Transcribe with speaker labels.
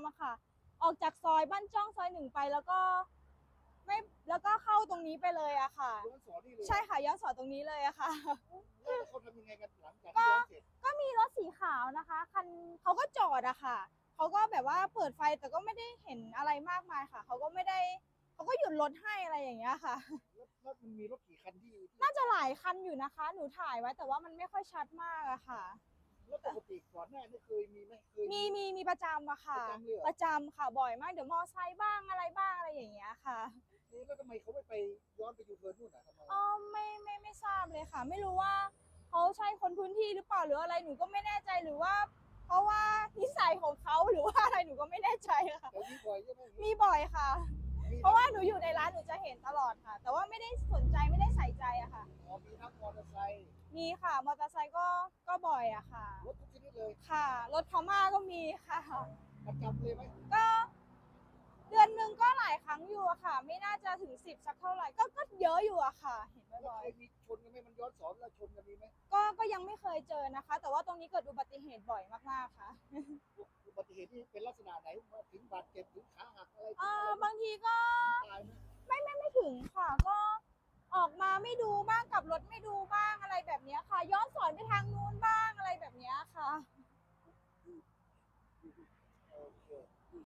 Speaker 1: ำอะค่ะ ออกจากซอยบ้านจ้องซอยหนึ่งไปแล้วก็ ไม่แล้วก็เข้าตรงนี้ไปเลยอะค่ะ
Speaker 2: ย้อนสอนนี่เลย
Speaker 1: ใช่ค่ะย้อนสอนตรงนี้เลยอะค่ะ
Speaker 2: แล้วเขาทำยังไงกันหลังจากที่ย้อนเสร็จ
Speaker 1: ก็มีรถสีขาวนะคะคันเขาก็จอดอะค่ะเขาก็แบบว่าเปิดไฟแต่ก็ไม่ได้เห็นอะไรมากมายค่ะเขาก็ไม่ได้เขาก็หยุดรถให้อะไรอย่างเงี้ยค่ะ
Speaker 2: แล้วแล้วมันมีรถกี่คันที่ที่
Speaker 1: น่าจะหลายคันอยู่นะคะ หนูถ่ายไว้แต่ว่ามันไม่ค่อยชัดมากอะค่ะ
Speaker 2: แล้วปกติก่อนหน้านี่เคยมีไหมเคย
Speaker 1: มีมีมีประจำอะค่ะ
Speaker 2: ประจำเลยเหรอ
Speaker 1: ประจำค่ะบ่อยมากเดี๋ยวมอไซค์บ้างอะไรบ้างอะไรอย่างเงี้ยค่ะ
Speaker 2: เอ๊ะแล้วทำไมเขาไม่ไปย้อนไปยูเทิร์นนู่นอะทำไม
Speaker 1: อ๋อไม่ไม่ไม่ทราบเลยค่ะ ไม่รู้ว่าเขาใช่คนพื้นที่หรือเปล่าหรืออะไรหนูก็ไม่แน่ใจหรือว่า เพราะว่านิสัยของเขาหรือว่าอะไรหนูก็ไม่แน่ใจค่ะ
Speaker 2: แถวนี้บ่อยใช่ไหม
Speaker 1: มีบ่อยค่ะ
Speaker 2: มี
Speaker 1: เพราะว่าหนูอยู่ในร้านหนูจะเห็นตลอดค่ะ แต่ว่าไม่ได้สนใจไม่ได้
Speaker 2: มีค่ะ
Speaker 1: มอเตอร์ไซค์ก็ก็บ่อยอะค่ะ
Speaker 2: รถทุกชนิดเลย
Speaker 1: ค่ะ รถพม่าก็มีค่ะ
Speaker 2: ประจำเลยไหม
Speaker 1: ก็ เดือนหนึ่งก็หลายครั้งอยู่อะค่ะ ไม่น่าจะถึงสิบสักเท่าไหร่ก็ก็เยอะอยู่อะค่ะ เห็น
Speaker 2: แล้ว
Speaker 1: บ่อย
Speaker 2: เคยมีชนกันไหมมันย้อนสอนแล้วชนกันมีไหม
Speaker 1: ๆก็ก็ยังไม่เคยเจอนะคะ แต่ว่าตรงนี้เกิดอุบัติเหตุบ่อยมากๆค่ะ
Speaker 2: อุบัติเหตุที่เป็นลักษณะไหนมาถึงบาดเจ็บถึงขาหักอะไรถึง
Speaker 1: อ่า
Speaker 2: อะไร
Speaker 1: บางทีก็
Speaker 2: ตายไหม
Speaker 1: ไม่ไม่ไม่ถึงค่ะก็ออกมา ไม่ดูบ้างกับรถไม่ดูบ้างอะไรแบบนี้ค่ะ ย้อนสอนไปทางนู้นบ้างอะไรแบบนี้ค่ะ โอเค